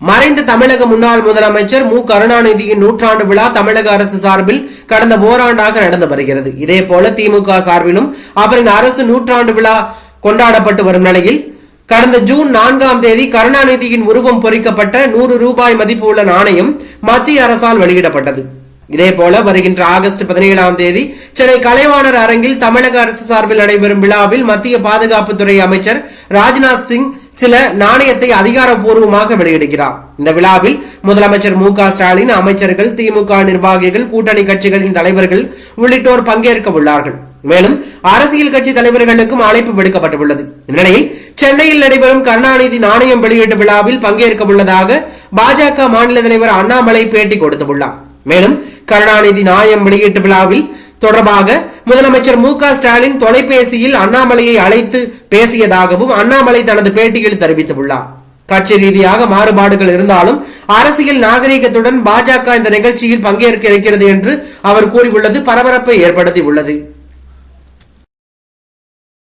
மறைந்த தமிழக முன்னாள் முதலமைச்சர் மு. கருணாநிதியின் நூற்றாண்டு விழா தமிழக அரசு சார்பில் கடந்த ஓராண்டாக நடந்து வருகிறது. இதே போல திமுக சார்பிலும் அவரின் அரசு நூற்றாண்டு விழா கொண்டாடப்பட்டு வரும் நிலையில் கடந்த ஜூன் நான்காம் தேதி கருணாநிதியின் உருவம் பொறிக்கப்பட்ட நூறு ரூபாய் மதிப்பு உள்ள நாணயம் மத்திய அரசால் வெளியிடப்பட்டது. இதேபோல வருகின்ற ஆகஸ்ட் பதினேழாம் தேதி சென்னை கலைவாணர் அரங்கில் தமிழக அரசு சார்பில் நடைபெறும் விழாவில் மத்திய பாதுகாப்புத்துறை அமைச்சர் ராஜ்நாத் சிங் சில நாணயத்தை அதிகாரப்பூர்வமாக வெளியிடுகிறார். இந்த விழாவில் முதலமைச்சர் மு க ஸ்டாலின் அமைச்சர்கள் திமுக நிர்வாகிகள் கூட்டணி கட்சிகளின் தலைவர்கள் உள்ளிட்டோர் பங்கேற்க உள்ளார்கள். மேலும் அரசியல் கட்சி தலைவர்களுக்கும் அழைப்பு விடுக்கப்பட்டுள்ளது. இந்நிலையில் சென்னையில் நடைபெறும் கருணாநிதி நாணயம் வெளியீட்டு விழாவில் பங்கேற்க உள்ளதாக பாஜக மாநில தலைவர் அண்ணாமலை பேட்டி கொடுத்துள்ளார். மேலும் கருணாநிதி நாணயம் வெளியீட்டு விழாவில் தொடர்பாக முதலமைச்சர் மு க ஸ்டாலின் தொலைபேசியில் அண்ணாமலையை அழைத்து பேசியதாகவும் அண்ணாமலை தனது பேட்டியில் தெரிவித்துள்ளார். கட்சி ரீதியாக மாறுபாடுகள் இருந்தாலும் அரசியல் நாகரிகத்துடன் பாஜக இந்த நிகழ்ச்சியில் பங்கேற்க இருக்கிறது என்று அவர் கூறியுள்ளது பரபரப்பை ஏற்படுத்தி உள்ளது